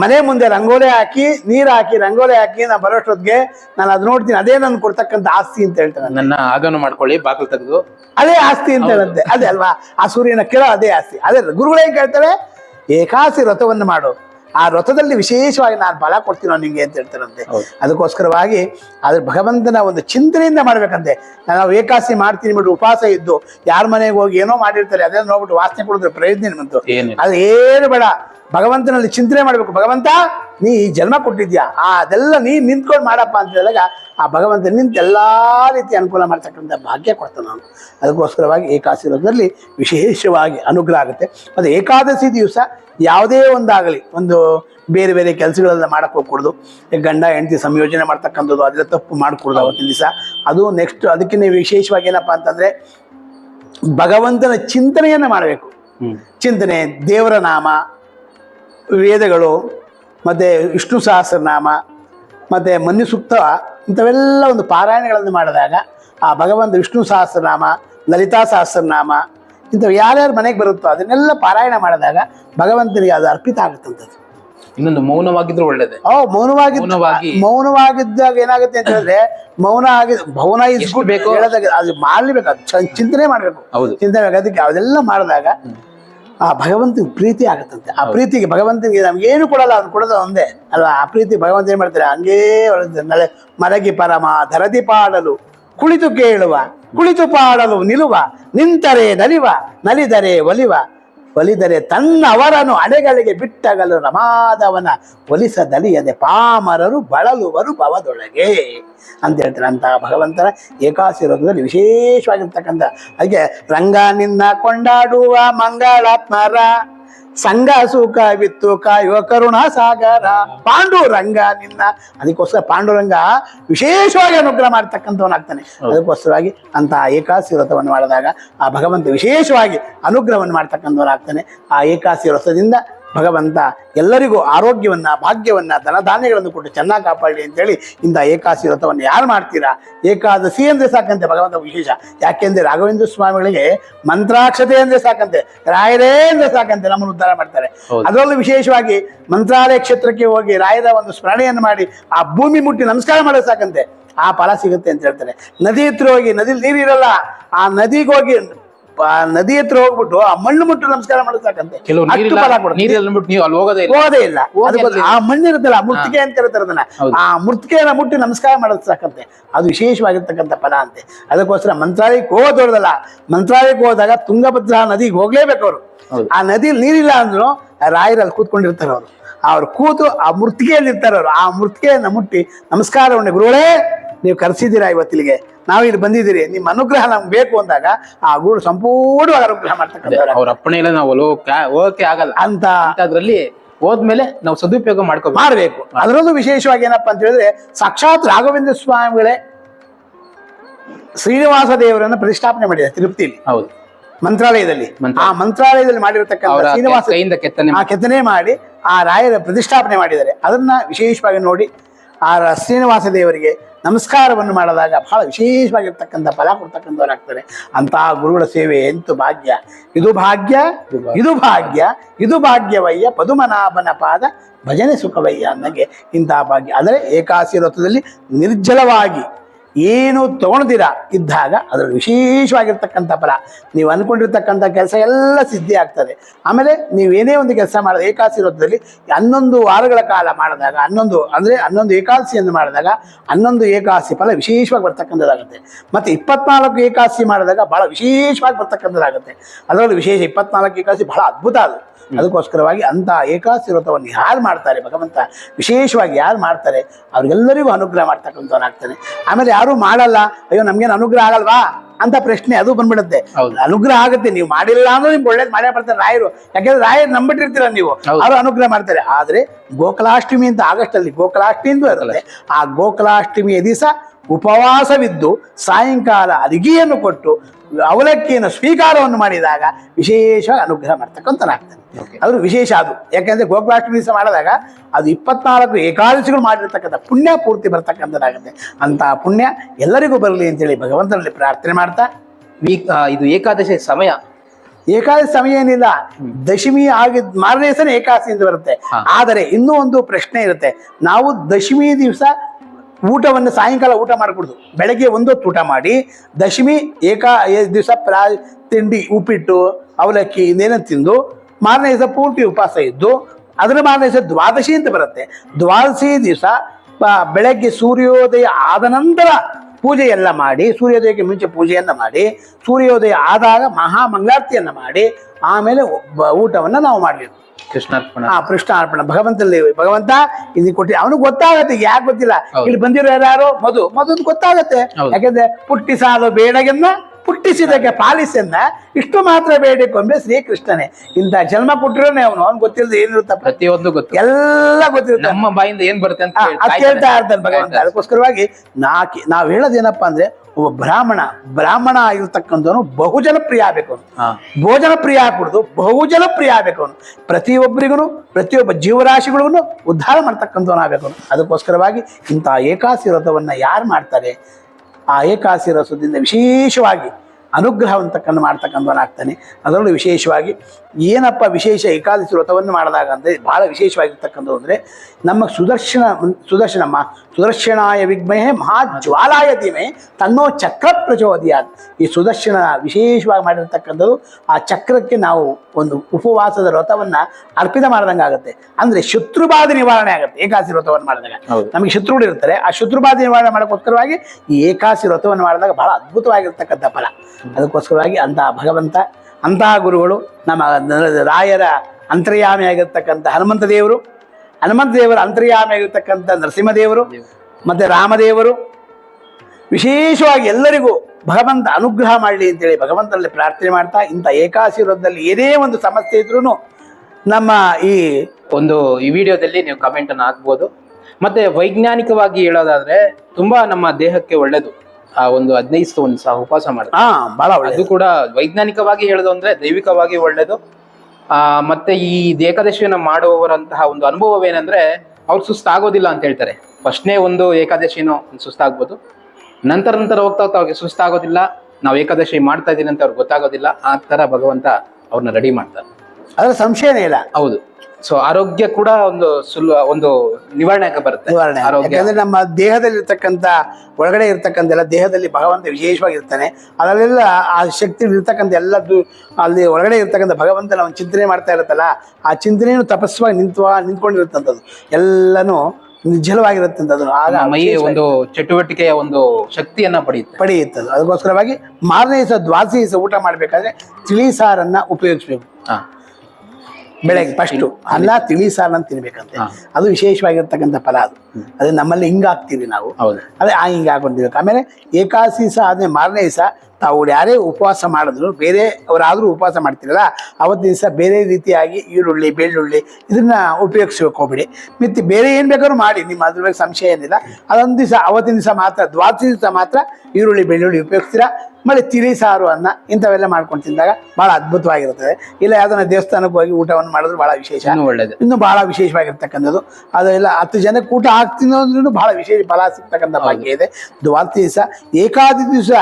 ಮನೆ ಮುಂದೆ ರಂಗೋಲಿ ಹಾಕಿ ನೀರು ಹಾಕಿ ರಂಗೋಲಿ ಹಾಕಿ ನಾ ಬರೋಷ್ಟೊತ್ತಿಗೆ ನಾನು ಅದು ನೋಡ್ತೀನಿ. ಅದೇ ನನ್ ಕೊಡ್ತಕ್ಕಂಥ ಆಸ್ತಿ ಅಂತ ಹೇಳ್ತಾನೆ ನನ್ನ ಆಗಮನ ಮಾಡ್ಕೊಳ್ಳಿ ಬಾಗಿಲು ತೆಗೆದು. ಅದೇ ಆಸ್ತಿ ಅಂತ ಹೇಳುತ್ತೆ ಅದೇ ಅಲ್ವಾ? ಆ ಸೂರ್ಯನ ಕೆಳ ಅದೇ ಆಸ್ತಿ. ಅದೇ ಗುರುಗಳು ಏನ್ ಕೇಳ್ತಾರೆ? ಏಕಾಸಿ ರಥವನ್ನು ಮಾಡು. ಆ ವ್ರತದಲ್ಲಿ ವಿಶೇಷವಾಗಿ ನಾನು ಫಲ ಕೊಡ್ತೀನೋ ನಿಂಗೆ ಅಂತ ಹೇಳ್ತಾರಂತೆ. ಅದಕ್ಕೋಸ್ಕರವಾಗಿ ಅದ್ರ ಭಗವಂತನ ಒಂದು ಚಿಂತನೆಯಿಂದ ಮಾಡ್ಬೇಕಂತೆ. ನಾವು ಏಕಾಸಿ ಮಾಡ್ತೀನಿ ಬಿಟ್ಟು ಉಪವಾಸ ಇದ್ದು ಯಾರ ಮನೆಗೆ ಹೋಗಿ ಏನೋ ಮಾಡಿರ್ತಾರೆ ಅದನ್ನ ನೋಡ್ಬಿಟ್ಟು ವಾಸನೆ ಕೊಡಿದ್ರೆ ಪ್ರಯೋಜನ ಬಂತು? ಅದು ಏನು ಬೇಡ. ಭಗವಂತನಲ್ಲಿ ಚಿಂತನೆ ಮಾಡಬೇಕು. ಭಗವಂತ ನೀ ಈ ಜನ್ಮ ಕೊಟ್ಟಿದ್ಯಾ? ಆ ಅದೆಲ್ಲ ನೀ ನಿಂತ್ಕೊಂಡು ಮಾಡಪ್ಪ ಅಂತ ಹೇಳಿದಾಗ ಆ ಭಗವಂತ ನಿಂತು ಎಲ್ಲ ರೀತಿ ಅನುಕೂಲ ಮಾಡ್ತಕ್ಕಂಥ ಭಾಗ್ಯ ಕೊಡ್ತಾನೆ ನಾನು ಅದಕ್ಕೋಸ್ಕರವಾಗಿ ಏಕಾದಶಿ ವ್ರತದಲ್ಲಿ ವಿಶೇಷವಾಗಿ ಅನುಗ್ರಹ ಆಗುತ್ತೆ. ಮತ್ತು ಏಕಾದಶಿ ದಿವಸ ಯಾವುದೇ ಒಂದಾಗಲಿ ಒಂದು ಬೇರೆ ಬೇರೆ ಕೆಲಸಗಳೆಲ್ಲ ಮಾಡಕ್ಕೆ ಹೋಗ್ಕೊಡ್ದು. ಗಂಡ ಹೆಂಡತಿ ಸಂಯೋಜನೆ ಮಾಡ್ತಕ್ಕಂಥದ್ದು ಅದೆಲ್ಲ ತಪ್ಪು ಮಾಡಿಕೊಡ್ದು ಅವತ್ತಿನ ದಿವಸ. ಅದು ನೆಕ್ಸ್ಟ್ ಅದಕ್ಕಿಂತ ವಿಶೇಷವಾಗಿ ಏನಪ್ಪ ಅಂತಂದರೆ ಭಗವಂತನ ಚಿಂತನೆಯನ್ನು ಮಾಡಬೇಕು. ಚಿಂತನೆ ದೇವರ ನಾಮ ವೇದಗಳು ಮತ್ತು ವಿಷ್ಣು ಸಹಸ್ರನಾಮ ಮತ್ತು ಮನ್ಯು ಸೂಕ್ತ ಇಂಥವೆಲ್ಲ ಒಂದು ಪಾರಾಯಣಗಳನ್ನು ಮಾಡಿದಾಗ ಆ ಭಗವಂತ ವಿಷ್ಣು ಸಹಸ್ರನಾಮ ಲಲಿತಾ ಸಹಸ್ರನಾಮ ಇಂಥವು ಯಾರ್ಯಾರು ಮನೆಗೆ ಬರುತ್ತೋ ಅದನ್ನೆಲ್ಲ ಪಾರಾಯಣ ಮಾಡಿದಾಗ ಭಗವಂತನಿಗೆ ಅದು ಅರ್ಪಿತ ಆಗುತ್ತಂಥದ್ದು ಇನ್ನೊಂದು ಮೌನವಾಗಿದ್ರು ಒಳ್ಳೇದೆ. ಓ ಮೌನವಾಗಿ ಮೌನವಾಗಿ- ಮೌನವಾಗಿದ್ದಾಗ ಏನಾಗುತ್ತೆ ಅಂತ ಹೇಳಿದ್ರೆ ಮೌನ ಆಗಿ ಮೌನ ಇಸ್ಕೊಳ್ಬೇಕು ಅದು ಮಾಡ್ಲೇಬೇಕು ಅದು ಚಿಂತನೆ ಮಾಡಬೇಕು. ಹೌದು. ಚಿಂತನೆ. ಅದಕ್ಕೆ ಅದೆಲ್ಲ ಮಾಡಿದಾಗ ಆ ಭಗವಂತನಿಗೆ ಪ್ರೀತಿ ಆಗುತ್ತಂತೆ. ಆ ಪ್ರೀತಿಗೆ ಭಗವಂತನಿಗೆ ನಮ್ಗೆ ಏನು ಕೊಡಲ್ಲ ಅವ್ನು ಕೊಡೋದು ಒಂದೇ. ಅಲ್ವಾ? ಆ ಪ್ರೀತಿ ಭಗವಂತ ಏನ್ ಮಾಡ್ತಾರೆ? ಹಂಗೇ ಒಳಗೆ ಮರಗಿ ಪರಮ ಧರದಿ ಪಾಡಲು ಕುಳಿತು ಕೇಳುವ ಕುಳಿತು ಪಾಡಲು ನಿಲುವ ನಿಂತರೆ ನಲಿವ ನಲಿದರೆ ಒಲಿವ ಒಲಿದರೆ ತನ್ನವರನು ಅಡೆಗಳಿಗೆ ಬಿಟ್ಟಗಲು ರಮಾದವನ ಒಲಿಸದಲಿಯದೆ ಪಾಮರರು ಬಳಲುವರು ಭವದೊಳಗೆ ಅಂತ ಹೇಳ್ತಾರೆ ಅಂತ ಭಗವಂತನ ಏಕಾಸಿ ರೋಗದಲ್ಲಿ ವಿಶೇಷವಾಗಿರ್ತಕ್ಕಂಥ ಅದಕ್ಕೆ ರಂಗ ನಿನ್ನ ಕೊಂಡಾಡುವ ಮಂಗಳಾತ್ಮರ ಸಂಘ ಸುಖ ವಿತ್ತು ಕಾಯುವ ಕರುಣ ಸಾಗರ ಪಾಂಡುರಂಗ ನಿನ್ನ. ಅದಕ್ಕೋಸ್ಕರ ಪಾಂಡುರಂಗ ವಿಶೇಷವಾಗಿ ಅನುಗ್ರಹ ಮಾಡ್ತಕ್ಕಂಥವನಾಗ್ತಾನೆ. ಅದಕ್ಕೋಸ್ಕರವಾಗಿ ಅಂತಹ ಏಕಾಸಿ ವ್ರತವನ್ನು ಮಾಡಿದಾಗ ಆ ಭಗವಂತ ವಿಶೇಷವಾಗಿ ಅನುಗ್ರಹವನ್ನು ಮಾಡ್ತಕ್ಕಂಥವನಾಗ್ತಾನೆ. ಆ ಏಕಾಸಿ ವ್ರತದಿಂದ ಭಗವಂತ ಎಲ್ಲರಿಗೂ ಆರೋಗ್ಯವನ್ನ ಭಾಗ್ಯವನ್ನ ಧನಧಾನ್ಯಗಳನ್ನು ಕೊಟ್ಟು ಚೆನ್ನಾಗಿ ಕಾಪಾಡಲಿ ಅಂತೇಳಿ ಇಂಥ ಏಕಾದಶಿ ವ್ರತವನ್ನು ಯಾರು ಮಾಡ್ತೀರಾ? ಏಕಾದಶಿ ಅಂದ್ರೆ ಸಾಕಂತೆ ಭಗವಂತ ವಿಶೇಷ. ಯಾಕೆಂದ್ರೆ ರಾಘವೇಂದ್ರ ಸ್ವಾಮಿಗಳಿಗೆ ಮಂತ್ರಾಕ್ಷತೆ ಅಂದ್ರೆ ಸಾಕಂತೆ. ರಾಯರೇ ಅಂದ್ರೆ ಸಾಕಂತೆ ನಮ್ಮನ್ನು ಉದ್ಧಾರ ಮಾಡ್ತಾರೆ. ಅದರಲ್ಲೂ ವಿಶೇಷವಾಗಿ ಮಂತ್ರಾಲಯ ಕ್ಷೇತ್ರಕ್ಕೆ ಹೋಗಿ ರಾಯರ ಒಂದು ಸ್ಮರಣೆಯನ್ನು ಮಾಡಿ ಆ ಭೂಮಿ ಮುಟ್ಟಿ ನಮಸ್ಕಾರ ಮಾಡೋದು ಸಾಕಂತೆ. ಆ ಫಲ ಸಿಗುತ್ತೆ ಅಂತ ಹೇಳ್ತಾರೆ. ನದಿ ಹತ್ರ ಹೋಗಿ ನದಿಲಿ ನೀರಿರಲ್ಲ. ಆ ನದಿಗೋಗಿ ನದಿ ಹತ್ರ ಹೋಗ್ಬಿಟ್ಟು ಆ ಮಣ್ಣು ಮುಟ್ಟು ನಮಸ್ಕಾರ ಮಾಡೋದು ಸಾಕಂತೆ. ಕೆಲವು ನೀವು ಅಲ್ಲಿ ಹೋಗೋದೇ ಇಲ್ಲ. ಹೋಗೋದೇ ಇಲ್ಲ. ಆ ಮಣ್ಣಿರುತ್ತಲ್ಲ ಮುರ್ತಿಗೆ ಅಂತ ಕರೀತಾರೆ ಅದನ್ನ. ಆ ಮೃತ್ಕೆಯನ್ನ ಮುಟ್ಟಿ ನಮಸ್ಕಾರ ಮಾಡೋದು ಸಾಕಂತೆ. ಅದು ವಿಶೇಷವಾಗಿರ್ತಕ್ಕಂಥ ಫಲ ಅಂತೆ. ಅದಕ್ಕೋಸ್ಕರ ಮಂತ್ರಾಲಯಕ್ಕೆ ಹೋಗೋದು ದೊಡ್ಡದಲ್ಲ. ಮಂತ್ರಾಲಯಕ್ಕೆ ಹೋದಾಗ ತುಂಗಭದ್ರಾ ನದಿಗೆ ಹೋಗ್ಲೇಬೇಕು ಅವರು. ಆ ನದಿಯಲ್ಲಿ ನೀರಿಲ್ಲ ಅಂದ್ರು ರಾಯರಲ್ಲಿ ಕೂತ್ಕೊಂಡಿರ್ತಾರೆ ಅವರು. ಅವ್ರು ಕೂತು ಆ ಮೂರ್ತಿಗೆಯಲ್ಲಿ ಇರ್ತಾರೆ ಅವರು. ಆ ಮೂರ್ತಿಗೆಯನ್ನ ಮುಟ್ಟಿ ನಮಸ್ಕಾರವನ್ನು ಗುರುಗಳೇ ನೀವು ಕರೆಸಿದ್ದೀರಾ ಇವತ್ತಿಗೆ ನಾವು ಇಲ್ಲಿ ಬಂದಿದ್ದೀರಿ ನಿಮ್ಮ ಅನುಗ್ರಹ ನಮ್ಗೆ ಬೇಕು ಅಂದಾಗ ಆ ಗುರು ಸಂಪೂರ್ಣವಾಗಿ ಅನುಗ್ರಹ ಮಾಡ್ತಕ್ಕಂಥ ಅವ್ರ ಅಪ್ಪಣೆ ಇಲ್ಲ ನಾವು ಓಕೆ ಆಗಲ್ಲ. ಅಂತ ಅದ್ರಲ್ಲಿ ಹೋದ್ಮೇಲೆ ನಾವು ಸದುಪಯೋಗ ಮಾಡ್ಕೊ ಮಾಡಬೇಕು. ಅದರಲ್ಲೂ ವಿಶೇಷವಾಗಿ ಏನಪ್ಪಾ ಅಂತ ಹೇಳಿದ್ರೆ ಸಾಕ್ಷಾತ್ ರಾಘವೇಂದ್ರ ಸ್ವಾಮಿಗಳೇ ಶ್ರೀನಿವಾಸ ದೇವರನ್ನ ಪ್ರತಿಷ್ಠಾಪನೆ ಮಾಡಿದ್ದಾರೆ ತಿರುಪತಿಯಲ್ಲಿ. ಹೌದು. ಮಂತ್ರಾಲಯದಲ್ಲಿ. ಆ ಮಂತ್ರಾಲಯದಲ್ಲಿ ಮಾಡಿರತಕ್ಕಂಥ ಶ್ರೀನಿವಾಸ ಆ ಕೆತ್ತನೆ ಮಾಡಿ ಆ ರಾಯರ ಪ್ರತಿಷ್ಠಾಪನೆ ಮಾಡಿದ್ದಾರೆ. ಅದನ್ನ ವಿಶೇಷವಾಗಿ ನೋಡಿ ಆ ಶ್ರೀನಿವಾಸ ದೇವರಿಗೆ ನಮಸ್ಕಾರವನ್ನು ಮಾಡಿದಾಗ ಬಹಳ ವಿಶೇಷವಾಗಿರ್ತಕ್ಕಂಥ ಫಲ ಕೊಡ್ತಕ್ಕಂಥವರಾಗ್ತಾರೆ ಅಂತಹ ಗುರುಗಳ ಸೇವೆ ಎಂತು ಭಾಗ್ಯ. ಇದು ಭಾಗ್ಯ ಇದು ಭಾಗ್ಯ. ಇದು ಭಾಗ್ಯವಯ್ಯ ಪದುಮನಾಭನ ಪಾದ ಭಜನೆ ಸುಖವಯ್ಯ ಅನ್ನಂಗೆ ಇಂತಹ ಭಾಗ್ಯ. ಆದರೆ ಏಕಾಸಿ ವ್ರತದಲ್ಲಿ ನಿರ್ಜಲವಾಗಿ ಏನು ತಗೊಳ್ದಿರಾ ಇದ್ದಾಗ ಅದರ ವಿಶೇಷವಾಗಿರ್ತಕ್ಕಂಥ ಫಲ. ನೀವು ಅಂದ್ಕೊಂಡಿರ್ತಕ್ಕಂಥ ಕೆಲಸ ಎಲ್ಲ ಸಿದ್ಧಿ ಆಗ್ತದೆ. ಆಮೇಲೆ ನೀವೇನೇ ಒಂದು ಕೆಲಸ ಮಾಡೋದು ಏಕಾದಶಿ ವ್ರತದಲ್ಲಿ ಹನ್ನೊಂದು ವಾರಗಳ ಕಾಲ ಮಾಡಿದಾಗ, ಹನ್ನೊಂದು ಅಂದರೆ ಹನ್ನೊಂದು ಏಕಾದಶಿಯನ್ನು ಮಾಡಿದಾಗ ಹನ್ನೊಂದು ಏಕಾದಶಿ ಫಲ ವಿಶೇಷವಾಗಿ ಬರ್ತಕ್ಕಂಥದ್ದಾಗುತ್ತೆ. ಮತ್ತು ಇಪ್ಪತ್ನಾಲ್ಕು ಏಕಾದಶಿ ಮಾಡಿದಾಗ ಬಹಳ ವಿಶೇಷವಾಗಿ ಬರ್ತಕ್ಕಂಥದ್ದಾಗುತ್ತೆ. ಅದರಲ್ಲಿ ವಿಶೇಷ ಇಪ್ಪತ್ನಾಲ್ಕು ಏಕಾದಶಿ ಬಹಳ ಅದ್ಭುತ ಅದು. ಅದಕ್ಕೋಸ್ಕರವಾಗಿ ಅಂತ ಏಕಾದಶಿ ವ್ರತವನ್ನು ಯಾರು ಮಾಡ್ತಾರೆ? ಭಗವಂತ ವಿಶೇಷವಾಗಿ ಯಾರು ಮಾಡ್ತಾರೆ? ಅವ್ರಿಗೆಲ್ಲರಿಗೂ ಅನುಗ್ರಹ ಮಾಡ್ತಕ್ಕಂಥವನಾಗ್ತಾನೆ. ಆಮೇಲೆ ಯಾರು ಮಾಡಲ್ಲ. ಅಯ್ಯೋ ನಮ್ಗೇನು ಅನುಗ್ರಹ ಆಗಲ್ವಾ? ಅಂತ ಪ್ರಶ್ನೆ ಅದು ಬಂದ್ಬಿಡುತ್ತೆ. ಅನುಗ್ರಹ ಆಗುತ್ತೆ. ನೀವು ಮಾಡಿಲ್ಲ ಅಂದ್ರೆ ನಿಮ್ಗೆ ಒಳ್ಳೇದು ಮಾಡೇ ಬರ್ತಾರೆ ರಾಯರು. ಯಾಕೆಂದ್ರೆ ರಾಯರು ನಂಬಿಟ್ಟಿರ್ತೀರ ನೀವು. ಅವರು ಅನುಗ್ರಹ ಮಾಡ್ತಾರೆ. ಆದ್ರೆ ಗೋಕುಲಾಷ್ಟಮಿ ಅಂತ ಆಗಸ್ಟ್ ಅಲ್ಲಿ ಗೋಕುಲಾಷ್ಟಮಿ ಅಂತ ಇರುತ್ತೆ ಆ ಗೋಕುಲಾಷ್ಟಮಿಯ ದಿವಸ ಉಪವಾಸವಿದ್ದು ಸಾಯಂಕಾಲ ಅರಿಗೆಯನ್ನು ಕೊಟ್ಟು ಅವಲಕ್ಕಿಯನ್ನು ಸ್ವೀಕಾರವನ್ನು ಮಾಡಿದಾಗ ವಿಶೇಷ ಅನುಗ್ರಹ ಮಾಡ್ತಕ್ಕಂಥನಾಗ್ತಾನೆ. ಅದು ವಿಶೇಷ ಅದು. ಯಾಕೆಂದರೆ ಗೋಕುಲಾಷ್ಟಮಿ ದಿವಸ ಮಾಡಿದಾಗ ಅದು ಇಪ್ಪತ್ನಾಲ್ಕು ಏಕಾದಶಿಗಳು ಮಾಡಿರ್ತಕ್ಕಂಥ ಪುಣ್ಯ ಪೂರ್ತಿ ಬರ್ತಕ್ಕಂಥದ್ದಾಗುತ್ತೆ. ಅಂತಹ ಪುಣ್ಯ ಎಲ್ಲರಿಗೂ ಬರಲಿ ಅಂತೇಳಿ ಭಗವಂತನಲ್ಲಿ ಪ್ರಾರ್ಥನೆ ಮಾಡ್ತಾ ವೀಕ್ ಇದು ಏಕಾದಶಿ ಸಮಯ. ಏಕಾದಶಿ ಸಮಯ ಏನಿಲ್ಲ ದಶಮಿ ಆಗಿದ್ ಮಾರನೇ ದಿವಸನೇ ಏಕಾದಶಿ ಅಂತ ಬರುತ್ತೆ. ಆದರೆ ಇನ್ನೂ ಒಂದು ಪ್ರಶ್ನೆ ಇರುತ್ತೆ. ನಾವು ದಶಮಿ ದಿವಸ ಊಟವನ್ನು ಸಾಯಂಕಾಲ ಊಟ ಮಾಡಕೂಡ್ದು. ಬೆಳಗ್ಗೆ ಒಂದೊತ್ತು ಊಟ ಮಾಡಿ, ದಶಮಿ ಏಕಾ ದಿವಸ ಪ್ರಾ ತಿಂಡಿ, ಉಪ್ಪಿಟ್ಟು, ಅವಲಕ್ಕಿ, ಇನ್ನೇನೋ ತಿಂದು, ಮಾರನೇ ದಿವಸ ಪೂರ್ತಿ ಉಪವಾಸ ಇದ್ದು, ಅದರ ಮಾರನೇ ದಿವಸ ದ್ವಾದಶಿ ಅಂತ ಬರುತ್ತೆ. ದ್ವಾದಶಿ ದಿವಸ ಬೆಳಗ್ಗೆ ಸೂರ್ಯೋದಯ ಆದ ನಂತರ ಪೂಜೆಯೆಲ್ಲ ಮಾಡಿ, ಸೂರ್ಯೋದಯಕ್ಕೆ ಮುಂಚೆ ಪೂಜೆಯನ್ನು ಮಾಡಿ, ಸೂರ್ಯೋದಯ ಆದಾಗ ಮಹಾ ಮಂಗಳಾರತಿಯನ್ನು ಮಾಡಿ, ಆಮೇಲೆ ಊಟವನ್ನು ನಾವು ಮಾಡಬೇಕು. ಕೃಷ್ಣಾರ್ಪಣ. ಆ ಕೃಷ್ಣ ಅರ್ಪಣ ಭಗವಂತಲ್ಲಿ ಭಗವಂತ ಇಲ್ಲಿ ಕೊಟ್ಟಿ ಅವನಿಗೆ ಗೊತ್ತಾಗತ್ತೆ ಯಾಕೆ ಗೊತ್ತಿಲ್ಲ. ಇಲ್ಲಿ ಬಂದಿರೋ ಯಾರು? ಮಧು. ಮಧು ಗೊತ್ತಾಗತ್ತೆ. ಯಾಕಂದ್ರೆ ಪುಟ್ಟಿ ಸಾಲು ಬೇಡಗೆನ್ನ ಪುಟ್ಟಿಸಿದಕ್ಕೆ ಪಾಲಿಸನ್ನ ಇಷ್ಟು ಮಾತ್ರ ಬೇಡಿಕೊಂಬೆ ಶ್ರೀಕೃಷ್ಣನೇ. ಇಂತ ಜನ್ಮ ಕೊಟ್ಟಿರೋನೆ ಅವನು. ಅವ್ನು ಗೊತ್ತಿಲ್ಲದೆ ಏನಿರುತ್ತ ಪ್ರತಿಯೊಂದು ಗೊತ್ತು. ಎಲ್ಲ ಗೊತ್ತಿರುತ್ತೆ. ನಮ್ಮ ಬಾಯಿಂದ ಏನ್ ಬರುತ್ತೆ ಅಂತ ಕೇಳ್ತಾ ಇರ್ತಾನೆ ಭಗವಂತ. ಅದಕ್ಕೋಸ್ಕರವಾಗಿ ನಾಕಿ ನಾವ್ ಹೇಳೋದೇನಪ್ಪ ಅಂದ್ರೆ ಒಬ್ಬ ಬ್ರಾಹ್ಮಣ ಬ್ರಾಹ್ಮಣ ಆಗಿರ್ತಕ್ಕಂಥವನು ಬಹುಜನ ಪ್ರಿಯ ಆಗ್ಬೇಕು ಅವನು. ಭೋಜನ ಪ್ರಿಯ ಆಗ್ಬಿಡ್ದು ಬಹುಜನ ಪ್ರಿಯ ಆಗ್ಬೇಕು ಅವನು ಪ್ರತಿಯೊಬ್ಬರಿಗೂ ಪ್ರತಿಯೊಬ್ಬ ಜೀವರಾಶಿಗಳಿಗೂ ಉದ್ಧಾರ ಮಾಡ್ತಕ್ಕಂಥವನಾಗಬೇಕು ಅವನು ಅದಕ್ಕೋಸ್ಕರವಾಗಿ ಇಂಥ ಏಕಾಸಿ ವ್ರತವನ್ನ ಯಾರು ಮಾಡ್ತಾರೆ? ಆ ಏಕಾಸಿ ರಸದಿಂದ ವಿಶೇಷವಾಗಿ ಅನುಗ್ರಹವಂತಕ್ಕನ್ನು ಮಾಡ್ತಕ್ಕಂಥವನಾಗ್ತಾನೆ. ಅದರಲ್ಲೂ ವಿಶೇಷವಾಗಿ ಏನಪ್ಪ ವಿಶೇಷ ಏಕಾದಶಿ ವ್ರತವನ್ನು ಮಾಡಿದಾಗ ಅಂದರೆ ಭಾಳ ವಿಶೇಷವಾಗಿರ್ತಕ್ಕಂಥದ್ದು ಅಂದರೆ ನಮ್ಮ ಸುದರ್ಶನ ಸುದರ್ಶನಮ್ಮ ಸುದರ್ಶನಾಯ ವಿದ್ಮಹೆ ಮಹಾಜ್ವಾಲಾಯ ದಿಮೆ ತನ್ನೋ ಚಕ್ರ ಪ್ರಚೋದಯಾತ್ ಈ ಸುದರ್ಶನ ವಿಶೇಷವಾಗಿ ಮಾಡಿರ್ತಕ್ಕಂಥದ್ದು ಆ ಚಕ್ರಕ್ಕೆ ನಾವು ಒಂದು ಉಪವಾಸದ ವ್ರತವನ್ನು ಅರ್ಪಿತ ಮಾಡಿದಂಗೆ ಆಗುತ್ತೆ. ಅಂದರೆ ಶತ್ರುಬಾಧೆ ನಿವಾರಣೆ ಆಗುತ್ತೆ ಏಕಾದಶಿ ವ್ರತವನ್ನು ಮಾಡಿದಾಗ. ನಮಗೆ ಶತ್ರುಗಳು ಇರ್ತಾರೆ ಆ ಶತ್ರುಬಾಧೆ ನಿವಾರಣೆ ಮಾಡೋಕ್ಕೋಸ್ಕರವಾಗಿ ಈ ಏಕಾದಶಿ ವ್ರತವನ್ನು ಮಾಡಿದಾಗ ಬಹಳ ಅದ್ಭುತವಾಗಿರ್ತಕ್ಕಂಥ ಫಲ. ಅದಕ್ಕೋಸ್ಕರವಾಗಿ ಅಂತಹ ಭಗವಂತ ಅಂತಹ ಗುರುಗಳು ನಮ್ಮ ರಾಯರ ಅಂತರ್ಯಾಮಿ ಆಗಿರ್ತಕ್ಕಂಥ ಹನುಮಂತ ದೇವರು, ಹನುಮಂತ ದೇವರ ಅಂತರ್ಯಾಮಿಯಾಗಿರ್ತಕ್ಕಂಥ ನರಸಿಂಹದೇವರು, ಮತ್ತು ರಾಮದೇವರು. ವಿಶೇಷವಾಗಿ ಎಲ್ಲರಿಗೂ ಭಗವಂತ ಅನುಗ್ರಹ ಮಾಡಲಿ ಅಂತೇಳಿ ಭಗವಂತನಲ್ಲಿ ಪ್ರಾರ್ಥನೆ ಮಾಡ್ತಾ ಇಂಥ ಏಕಾದಶಿ ವ್ರತದಲ್ಲಿ ಏನೇ ಒಂದು ಸಮಸ್ಯೆ ಇದ್ರೂ ನಮ್ಮ ಈ ಒಂದು ಈ ವಿಡಿಯೋದಲ್ಲಿ ನೀವು ಕಮೆಂಟನ್ನು ಹಾಕ್ಬೋದು. ಮತ್ತೆ ವೈಜ್ಞಾನಿಕವಾಗಿ ಹೇಳೋದಾದ್ರೆ ತುಂಬಾ ನಮ್ಮ ದೇಹಕ್ಕೆ ಒಳ್ಳೇದು. ಆ ಒಂದು ಹದಿನೈದು ಒಂದು ಸಹ ಉಪವಾಸ ಮಾಡ್ತಾರೆ. ಹಾ ಬಹಳ ಒಳ್ಳೆ ಅದು ಕೂಡ ವೈಜ್ಞಾನಿಕವಾಗಿ ಹೇಳೋದು ಅಂದ್ರೆ ದೈವಿಕವಾಗಿ ಒಳ್ಳೇದು. ಆ ಮತ್ತೆ ಈ ಏಕಾದಶಿಯನ್ನ ಮಾಡುವವರಂತಹ ಒಂದು ಅನುಭವವೇನೆಂದ್ರೆ ಅವ್ರು ಸುಸ್ತಾಗೋದಿಲ್ಲ ಅಂತ ಹೇಳ್ತಾರೆ. ಫಸ್ಟ್ನೇ ಒಂದು ಏಕಾದಶಿನೋ ಒಂದು ಸುಸ್ತಾಗ್ಬೋದು. ನಂತರ ನಂತರ ಹೋಗ್ತಾ ಹೋಗ್ತಾ ಅವ್ರಿಗೆ ಸುಸ್ತಾಗೋದಿಲ್ಲ. ನಾವು ಏಕಾದಶಿ ಮಾಡ್ತಾ ಇದ್ದೀನಿ ಅಂತ ಅವ್ರಿಗೆ ಗೊತ್ತಾಗೋದಿಲ್ಲ. ಆ ತರ ಭಗವಂತ ಅವ್ರನ್ನ ರೆಡಿ ಮಾಡ್ತಾರೆ. ಅದ್ರ ಸಂಶಯನೇ ಇಲ್ಲ. ಹೌದು. ಸೊ ಆರೋಗ್ಯ ಕೂಡ ಒಂದು ಸುಲಭ ಒಂದು ನಿವಾರಣೆ ಬರುತ್ತೆ. ನಿವಾರಣೆ. ಆರೋಗ್ಯ. ಯಾಕಂದ್ರೆ ನಮ್ಮ ದೇಹದಲ್ಲಿ ಇರ್ತಕ್ಕಂಥ ಒಳಗಡೆ ಇರ್ತಕ್ಕಂಥ ಎಲ್ಲ ದೇಹದಲ್ಲಿ ಭಗವಂತ ವಿಶೇಷವಾಗಿರ್ತಾನೆ. ಅದರಲ್ಲೆಲ್ಲ ಆ ಶಕ್ತಿ ಇರ್ತಕ್ಕಂಥ ಎಲ್ಲದ್ದು ಅಲ್ಲಿ ಒಳಗಡೆ ಇರ್ತಕ್ಕಂಥ ಭಗವಂತನ ಒಂದು ಚಿಂತನೆ ಮಾಡ್ತಾ ಇರುತ್ತಲ್ಲ ಆ ಚಿಂತನೆಯನ್ನು ತಪಸ್ವಾಗಿ ನಿಂತು ನಿಂತ್ಕೊಂಡಿರುತ್ತಂಥದ್ದು. ಎಲ್ಲನೂ ನಿಜಲವಾಗಿರುತ್ತಂಥದ್ದು ಆಗ ಮೈ ಒಂದು ಚಟುವಟಿಕೆಯ ಒಂದು ಶಕ್ತಿಯನ್ನ ಪಡೆಯುತ್ತೆ. ಪಡೆಯುತ್ತದೆ ಅದಕ್ಕೋಸ್ಕರವಾಗಿ ಮಾರನೇ ದಿವಸ ದ್ವಾಸಿ ದಿವಸ ಊಟ ಮಾಡಬೇಕಾದ್ರೆ ತಿಳಿ ಸಾರನ್ನ ಉಪಯೋಗಿಸ್ಬೇಕು. ಹಾ. ಬೆಳಗ್ಗೆ ಫಸ್ಟು ಅನ್ನ ತಿಳಿ ಸಾರನ್ನ ತಿನ್ಬೇಕಂತೆ. ಅದು ವಿಶೇಷವಾಗಿರ್ತಕ್ಕಂಥ ಫಲ ಅದು. ಅದೇ ನಮ್ಮಲ್ಲಿ ಹಿಂಗಾಗ್ತೀವಿ ನಾವು. ಹೌದು. ಅದೇ ಆ ಹಿಂಗೆ ಆಮೇಲೆ ಏಕಾದಶಿ ಸಹ ಆದ್ಮೇಲೆ ಮಾರನೇ ದಿವಸ ತಾವು ಯಾರೇ ಉಪವಾಸ ಮಾಡಿದ್ರು ಬೇರೆ ಅವರಾದರೂ ಉಪವಾಸ ಮಾಡ್ತಿರಲ್ಲ ಅವತ್ತು ದಿವಸ ಬೇರೆ ರೀತಿಯಾಗಿ ಈರುಳ್ಳಿ ಬೆಳ್ಳುಳ್ಳಿ ಇದನ್ನ ಉಪಯೋಗಿಸ್ಬೇಕು ಹೋಗ್ಬಿಡಿ ಮಿತ್ತಿ ಬೇರೆ ಏನು ಬೇಕಾದ್ರೂ ಮಾಡಿ ನಿಮ್ಮ ಅದ್ರ ಬಗ್ಗೆ ಸಂಶಯ ಏನಿಲ್ಲ. ಅದೊಂದು ದಿವಸ ಅವತ್ತಿನ ದಿವಸ ಮಾತ್ರ ದ್ವಾದಶಿ ದಿವಸ ಮಾತ್ರ ಈರುಳ್ಳಿ ಬೆಳ್ಳುಳ್ಳಿ ಉಪಯೋಗಿಸ್ತೀರಾ? ಮಳೆ ತಿಳಿ ಸಾರು ಅನ್ನ ಇಂಥವೆಲ್ಲ ಮಾಡ್ಕೊಂಡು ತಿಂದಾಗ ಭಾಳ ಅದ್ಭುತವಾಗಿರುತ್ತದೆ. ಇಲ್ಲ ಯಾವ್ದನ್ನ ದೇವಸ್ಥಾನಕ್ಕೆ ಹೋಗಿ ಊಟವನ್ನು ಮಾಡಿದ್ರು ಭಾಳ ವಿಶೇಷ. ಒಳ್ಳೇದು. ಇನ್ನು ಬಹಳ ವಿಶೇಷವಾಗಿರ್ತಕ್ಕಂಥದ್ದು. ಅದೆಲ್ಲ ಹತ್ತು ಜನಕ್ಕೆ ಊಟ ಹಾಕ್ತೀನಿ ಅಂದ್ರೂ ಬಹಳ ವಿಶೇಷ ಫಲ ಸಿಗ್ತಕ್ಕಂಥ ಭಾಗ್ಯ ಇದೆ. ದ್ವಾದಶಿ ದಿವಸ ಏಕಾದಿ ದಿವಸ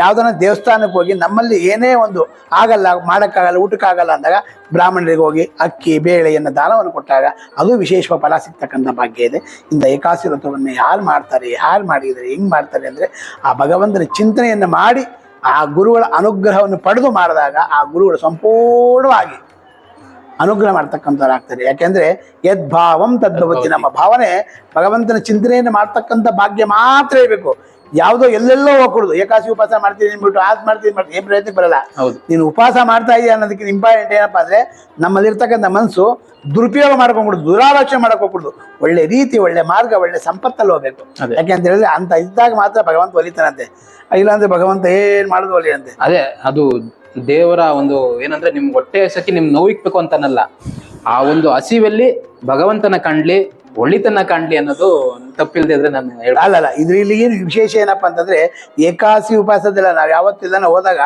ಯಾವ್ದನ್ನ ದೇವಸ್ಥಾನಕ್ಕೆ ಹೋಗಿ ನಮ್ಮಲ್ಲಿ ಏನೇ ಒಂದು ಆಗಲ್ಲ ಮಾಡೋಕ್ಕಾಗಲ್ಲ ಊಟಕ್ಕಾಗಲ್ಲ ಅಂದಾಗ ಬ್ರಾಹ್ಮಣರಿಗೆ ಹೋಗಿ ಅಕ್ಕಿ ಬೇಳೆಯನ್ನು ದಾನವನ್ನು ಕೊಟ್ಟಾಗ ಅದು ವಿಶೇಷ ಫಲ ಸಿಗ್ತಕ್ಕಂಥ ಭಾಗ್ಯ ಇದೆ. ಇಂದ ಏಕಾಸಿ ವ್ರತವನ್ನು ಯಾರು ಮಾಡ್ತಾರೆ ಯಾರು ಮಾಡಿದರೆ ಹೆಂಗೆ ಮಾಡ್ತಾರೆ ಅಂದರೆ ಆ ಭಗವಂತನ ಚಿಂತನೆಯನ್ನು ಮಾಡಿ ಆ ಗುರುಗಳ ಅನುಗ್ರಹವನ್ನು ಪಡೆದು ಮಾಡಿದಾಗ ಆ ಗುರುಗಳು ಸಂಪೂರ್ಣವಾಗಿ ಅನುಗ್ರಹ ಮಾಡ್ತಕ್ಕಂಥವ್ರಾಗ್ತಾರೆ. ಯಾಕೆಂದರೆ ಯದ್ಭಾವಂ ತದ್ಭವತಿ. ನಮ್ಮ ಭಾವನೆ ಭಗವಂತನ ಚಿಂತನೆಯನ್ನು ಮಾಡ್ತಕ್ಕಂಥ ಭಾಗ್ಯ ಮಾತ್ರ ಇರಬೇಕು. ಯಾವುದೋ ಎಲ್ಲೆಲ್ಲೋ ಹೋಗ್ಕೊಡುದು ಏಕಾಸಿ ಉಪವಾಸ ಮಾಡ್ತೀನಿ ಅಂದ್ಬಿಟ್ಟು ಆದ್ ಮಾಡ್ತೀನಿ ಮಾಡ್ತೀನಿ ಏನ್ ಪ್ರಯತ್ನಕ್ಕೆ ಬರಲ್ಲ. ಹೌದು. ನೀನು ಉಪವಾಸ ಮಾಡ್ತಾ ಇದೀಯ ಅನ್ನೋದಕ್ಕೆ ಇಂಪಾರ್ಟೆಂಟ್ ಏನಪ್ಪಾ ಅಂದ್ರೆ ನಮ್ಮಲ್ಲಿರ್ತಕ್ಕಂಥ ಮನಸ್ಸು ದುರುಪಯೋಗ ಮಾಡ್ಕೊಂಡ್ಬಿಡುದು ದುರಾಲೋಚನೆ ಮಾಡಕ್ ಹೋಗ್ಬಿಡುದು. ಒಳ್ಳೆ ರೀತಿ ಒಳ್ಳೆ ಮಾರ್ಗ ಒಳ್ಳೆ ಸಂಪತ್ತಲ್ಲಿ ಹೋಗ್ಬೇಕು. ಯಾಕೆ ಅಂತ ಹೇಳಿದ್ರೆ ಅಂತ ಇದ್ದಾಗ ಮಾತ್ರ ಭಗವಂತ ಒಲಿತಾನಂತೆ. ಇಲ್ಲಾಂದ್ರೆ ಭಗವಂತ ಏನ್ ಮಾಡುದು ಒಲಿಯಂತೆ ಅದೇ ಅದು ದೇವರ ಒಂದು ಏನಂದ್ರೆ ನಿಮ್ಗೆ ಹೊಟ್ಟೆ ಹಸಕ್ಕೆ ನಿಮ್ ನೋವಿಕ್ಬೇಕು ಅಂತನಲ್ಲ. ಆ ಒಂದು ಹಸಿವಲ್ಲಿ ಭಗವಂತನ ಕಾಣ್ಲಿ ಒಳಿತನ ಕಾಣ್ಲಿ ಅನ್ನೋದು ತಪ್ಪಿಲ್ದೆ ಇದ್ರೆ ನಾನು ಅಲ್ಲ ಅಲ್ಲಲ್ಲ ಇದ್ರಲ್ಲಿ ಏನು ವಿಶೇಷ ಏನಪ್ಪಾ ಅಂತಂದ್ರೆ ಏಕಾಸಿ ಉಪವಾಸದಿಲ್ಲ ನಾವ್ ಯಾವತ್ತಿಲ್ಲ ಹೋದಾಗ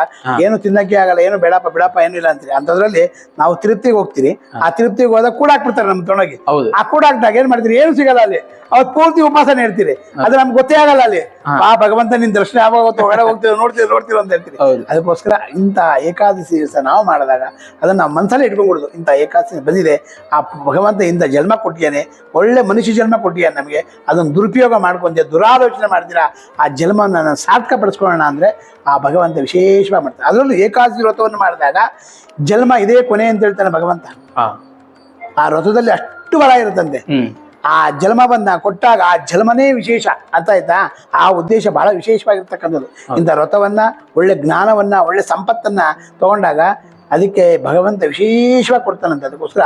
ಏನು ತಿನ್ನಕ್ಕೆ ಆಗಲ್ಲ ಏನು ಬೇಡಪ್ಪ ಬಿಡಪ್ಪ ಏನು ಇಲ್ಲ ಅಂತೀರಿ. ಅಂತದ್ರಲ್ಲಿ ನಾವು ತೃಪ್ತಿಗೆ ಹೋಗ್ತೀರಿ. ಆ ತೃಪ್ತಿಗೆ ಹೋದಾಗ ಕೂಡ ಹಾಕ್ಬಿಡ್ತಾರೆ ನಮ್ಮ ತೊಣಗಿ ಹೌದು. ಆ ಕೂಡ ಹಾಕ್ದಾಗ ಏನ್ ಮಾಡ್ತೀರಿ? ಏನು ಸಿಗಲ್ಲ ಅಲ್ಲಿ. ಅವತ್ ಪೂರ್ತಿ ಉಪವಾಸನೆ ಇರ್ತೀರಿ. ಅದು ನಮ್ಗೆ ಗೊತ್ತೇ ಆಗಲ್ಲ ಅಲ್ಲಿ. ಆ ಭಗವಂತ ನಿನ್ ದರ್ಶನ ಯಾವಾಗ ಹೊತ್ತು ಹೊರಗಡೆ ಹೋಗ್ತೀವಿ ನೋಡ್ತೀವಿ ನೋಡ್ತೀವಿ ಅಂತ ಹೇಳ್ತೀರಿ. ಹೌದು. ಅದಕ್ಕೋಸ್ಕರ ಇಂಥ ಏಕಾದಶಿ ದಿವಸ ನಾವು ಮಾಡಿದಾಗ ಅದನ್ನ ನಮ್ಮ ಮನಸ್ಸಲ್ಲಿ ಇಟ್ಕೊಂಡ್ಬಿಡುದು. ಇಂಥ ಏಕಾದಶಿ ಬಂದಿದೆ. ಆ ಭಗವಂತ ಇಂಥ ಜನ್ಮ ಕೊಟ್ಟಿಯಾನೆ ಒಳ್ಳೆ ಮನುಷ್ಯ ಜನ್ಮ ಕೊಟ್ಟಿಯಾನೆ ನಮಗೆ. ಅದನ್ನು ದುರುಪಯೋಗ ಮಾಡ್ಕೊಂಡೆ ದುರಾಲೋಚನೆ ಮಾಡ್ತೀರಾ ಆ ಜನ್ಮವನ್ನು ನಾನು ಸಾರ್ಥಕ ಪಡಿಸ್ಕೊಳ್ಳೋಣ ಅಂದರೆ ಆ ಭಗವಂತ ವಿಶೇಷವಾಗಿ ಮಾಡ್ತಾರೆ. ಅದರಲ್ಲೂ ಏಕಾದಶಿ ವ್ರತವನ್ನು ಮಾಡಿದಾಗ ಜನ್ಮ ಇದೇ ಕೊನೆ ಅಂತ ಹೇಳ್ತಾನೆ ಭಗವಂತ. ಆ ವ್ರತದಲ್ಲಿ ಅಷ್ಟು ಬಲ ಇರುತ್ತಂತೆ. ಆ ಜನ್ಮವನ್ನ ಕೊಟ್ಟಾಗ ಆ ಜನ್ಮನೇ ವಿಶೇಷ ಅಂತ ಆಯ್ತಾ? ಆ ಉದ್ದೇಶ ಬಹಳ ವಿಶೇಷವಾಗಿರ್ತಕ್ಕಂಥದ್ದು. ಇಂಥ ವ್ರತವನ್ನ ಒಳ್ಳೆ ಜ್ಞಾನವನ್ನ ಒಳ್ಳೆ ಸಂಪತ್ತನ್ನ ತಗೊಂಡಾಗ ಅದಕ್ಕೆ ಭಗವಂತ ವಿಶೇಷವಾಗಿ ಕೊಡ್ತಾನಂತೆ. ಅದಕ್ಕೋಸ್ಕರ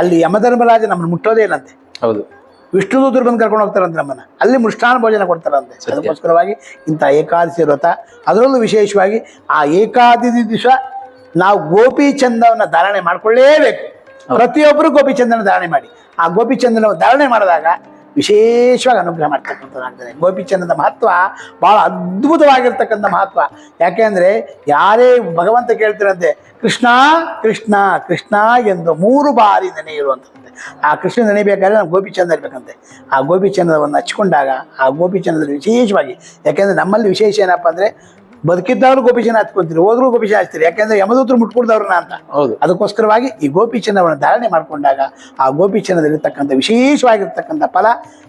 ಅಲ್ಲಿ ಯಮಧರ್ಮರಾಜ ನಮ್ಮನ್ನು ಮುಟ್ಟೋದೇ ಇಲ್ಲಂತೆ. ಹೌದು. ವಿಷ್ಣು ದೂತರು ಬಂದು ಕರ್ಕೊಂಡು ಹೋಗ್ತಾರಂತೆ ನಮ್ಮನ್ನ. ಅಲ್ಲಿ ಮೃಷ್ಟಾನ ಭೋಜನ ಕೊಡ್ತಾರಂತೆ. ಅದಕ್ಕೋಸ್ಕರವಾಗಿ ಇಂಥ ಏಕಾದಶಿ ವ್ರತ. ಅದರಲ್ಲೂ ವಿಶೇಷವಾಗಿ ಆ ಏಕಾದಶಿ ದಿವಸ ನಾವು ಗೋಪಿ ಚಂದವನ್ನ ಧಾರಣೆ ಮಾಡಿಕೊಳ್ಳೇಬೇಕು. ಪ್ರತಿಯೊಬ್ಬರು ಗೋಪಿ ಚಂದನ ಧಾರಣೆ ಮಾಡಿ. ಆ ಗೋಪಿ ಚಂದನ ಧಾರಣೆ ಮಾಡಿದಾಗ ವಿಶೇಷವಾಗಿ ಅನುಗ್ರಹ ಮಾಡ್ತಕ್ಕಂಥದ್ದಾಗ್ತದೆ. ಗೋಪಿ ಚಂದನ ಮಹತ್ವ ಬಹಳ ಅದ್ಭುತವಾಗಿರ್ತಕ್ಕಂಥ ಮಹತ್ವ. ಯಾಕೆಂದ್ರೆ ಯಾರೇ ಭಗವಂತ ಕೇಳ್ತಿರಂತೆ ಕೃಷ್ಣ ಕೃಷ್ಣ ಕೃಷ್ಣ ಎಂದು ಮೂರು ಬಾರಿ ನೆನೆಯಿರುವಂಥದ್ದು ಆ ಕೃಷ್ಣ ನೆನೆಯಬೇಕಾದ್ರೆ ನಾವು ಗೋಪಿಚಂದ ಇರಬೇಕಂತೆ. ಆ ಗೋಪಿಚಂದವನ್ನು ಹಚ್ಕೊಂಡಾಗ ಆ ಗೋಪಿಚಂದದಲ್ಲಿ ವಿಶೇಷವಾಗಿ ಯಾಕೆಂದರೆ ನಮ್ಮಲ್ಲಿ ವಿಶೇಷ ಏನಪ್ಪ ಅಂದರೆ ಬದುಕಿದ್ದವರು ಗೋಪಿಚನ ಹತ್ಕೊಂತೀರಿ ಹೋದ್ರು ಗೋಪಿಚನ ಹಚ್ತೀರಿ ಯಾಕೆಂದ್ರೆ ಯಮದೂತ್ರ ಮುಟ್ಕೊಡ್ದವ್ರನ್ನ ಅಂತ. ಹೌದು. ಅದಕ್ಕೋಸ್ಕರವಾಗಿ ಈ ಗೋಪಿಚಂದ್ರವನ್ನು ಧಾರಣೆ ಮಾಡಿಕೊಂಡಾಗ ಆ ಗೋಪಿಚಂದ್ರದಲ್ಲಿರ್ತಕ್ಕಂಥ ವಿಶೇಷವಾಗಿರ್ತಕ್ಕಂಥ ಫಲ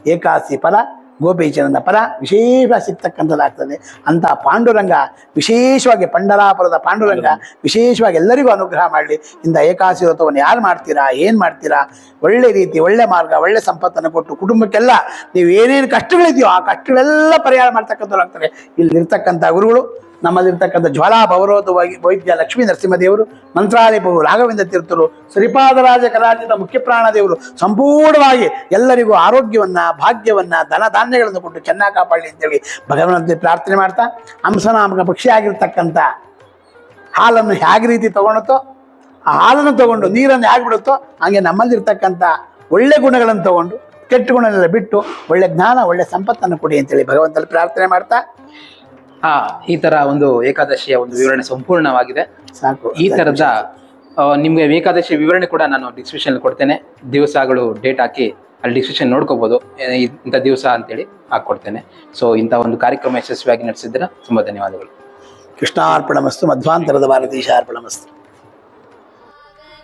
ಏಕಾಸಿ ಫಲ ಗೋಪಿಚಂದನ ಪರ ವಿಶೇಷ ಸಿಗ್ತಕ್ಕಂಥದ್ದಾಗ್ತದೆ. ಅಂತ ಪಾಂಡುರಂಗ ವಿಶೇಷವಾಗಿ ಪಂಡರಾಪುರದ ಪಾಂಡುರಂಗ ವಿಶೇಷವಾಗಿ ಎಲ್ಲರಿಗೂ ಅನುಗ್ರಹ ಮಾಡಲಿ. ಇಂಥ ಏಕಾಸಿ ವ್ರತವನ್ನು ಯಾರು ಮಾಡ್ತೀರಾ ಏನು ಮಾಡ್ತೀರಾ? ಒಳ್ಳೆ ರೀತಿ ಒಳ್ಳೆ ಮಾರ್ಗ ಒಳ್ಳೆ ಸಂಪತ್ತನ್ನು ಕೊಟ್ಟು ಕುಟುಂಬಕ್ಕೆಲ್ಲ ನೀವು ಏನೇನು ಕಷ್ಟಗಳಿದೆಯೋ ಆ ಕಷ್ಟಗಳೆಲ್ಲ ಪರಿಹಾರ ಮಾಡ್ತಕ್ಕಂಥವ್ರಾಗ್ತಾರೆ ಇಲ್ಲಿರ್ತಕ್ಕಂಥ ಗುರುಗಳು ನಮ್ಮಲ್ಲಿರ್ತಕ್ಕಂಥ ಜ್ವಾಲಾ ಭವರೋಧವಾಗಿ ವೈದ್ಯ ಲಕ್ಷ್ಮೀ ನರಸಿಂಹದೇವರು ಮಂತ್ರಾಲಯಪುರು ರಾಘವೇಂದ್ರ ತೀರ್ಥರು, ಶ್ರೀಪಾದರಾಜ ಕಲಾಜಿತ ಮುಖ್ಯ ಪ್ರಾಣದೇವರು ಸಂಪೂರ್ಣವಾಗಿ ಎಲ್ಲರಿಗೂ ಆರೋಗ್ಯವನ್ನ, ಭಾಗ್ಯವನ್ನ, ಧನ ಧಾನ್ಯಗಳನ್ನು ಕೊಟ್ಟು ಚೆನ್ನಾಗಿ ಕಾಪಾಡಲಿ ಅಂತೇಳಿ ಭಗವಂತ ಪ್ರಾರ್ಥನೆ ಮಾಡ್ತಾ, ಹಂಸನಾಮಕ ಪಕ್ಷಿ ಆಗಿರ್ತಕ್ಕಂಥ ಹಾಲನ್ನು ಹೇಗೆ ರೀತಿ ತಗೊಳುತ್ತೋ ಆ ಹಾಲನ್ನು ತಗೊಂಡು ನೀರನ್ನು ಹೇಗೆ ಬಿಡುತ್ತೋ, ಹಾಗೆ ನಮ್ಮಲ್ಲಿರ್ತಕ್ಕಂಥ ಒಳ್ಳೆ ಗುಣಗಳನ್ನು ತಗೊಂಡು ಕೆಟ್ಟ ಗುಣನೆಲ್ಲ ಬಿಟ್ಟು ಒಳ್ಳೆ ಜ್ಞಾನ, ಒಳ್ಳೆ ಸಂಪತ್ತನ್ನು ಕೊಡಿ ಅಂತೇಳಿ ಭಗವಂತಲ್ಲಿ ಪ್ರಾರ್ಥನೆ ಮಾಡ್ತಾ ಆ ಈ ತರ ಒಂದು ಏಕಾದಶಿಯ ಒಂದು ವಿವರಣೆ ಸಂಪೂರ್ಣವಾಗಿದೆ. ಸಾಕು. ಈ ತರದ ನಿಮಗೆ ಏಕಾದಶಿ ವಿವರಣೆ ಕೂಡ ನಾನು ಡಿಸ್ಕ್ರಿಪ್ಷನ್ ಕೊಡ್ತೇನೆ. ದಿವಸಗಳು ಡೇಟ್ ಹಾಕಿ ಅಲ್ಲಿ ಡಿಸ್ಕ್ರಿಪ್ಷನ್ ನೋಡ್ಕೋಬಹುದು ಇಂಥ ದಿವಸ ಅಂತೇಳಿ ಹಾಕೊಡ್ತೇನೆ. ಸೊ ಇಂಥ ಒಂದು ಕಾರ್ಯಕ್ರಮ ಯಶಸ್ವಿಯಾಗಿ ನಡೆಸಿದ್ರೆ ತುಂಬಾ ಧನ್ಯವಾದಗಳು. ಕೃಷ್ಣಾರ್ಪಣಮಸ್ತು. ಮಧ್ವಾಂತರದ ಭಾರತೀಶಾರ್ಪಣಮಸ್ತು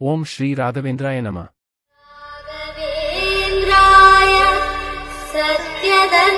ஓம் ஸ்ரீ ராகவேந்திராய நம. சத்யதன்மரதாய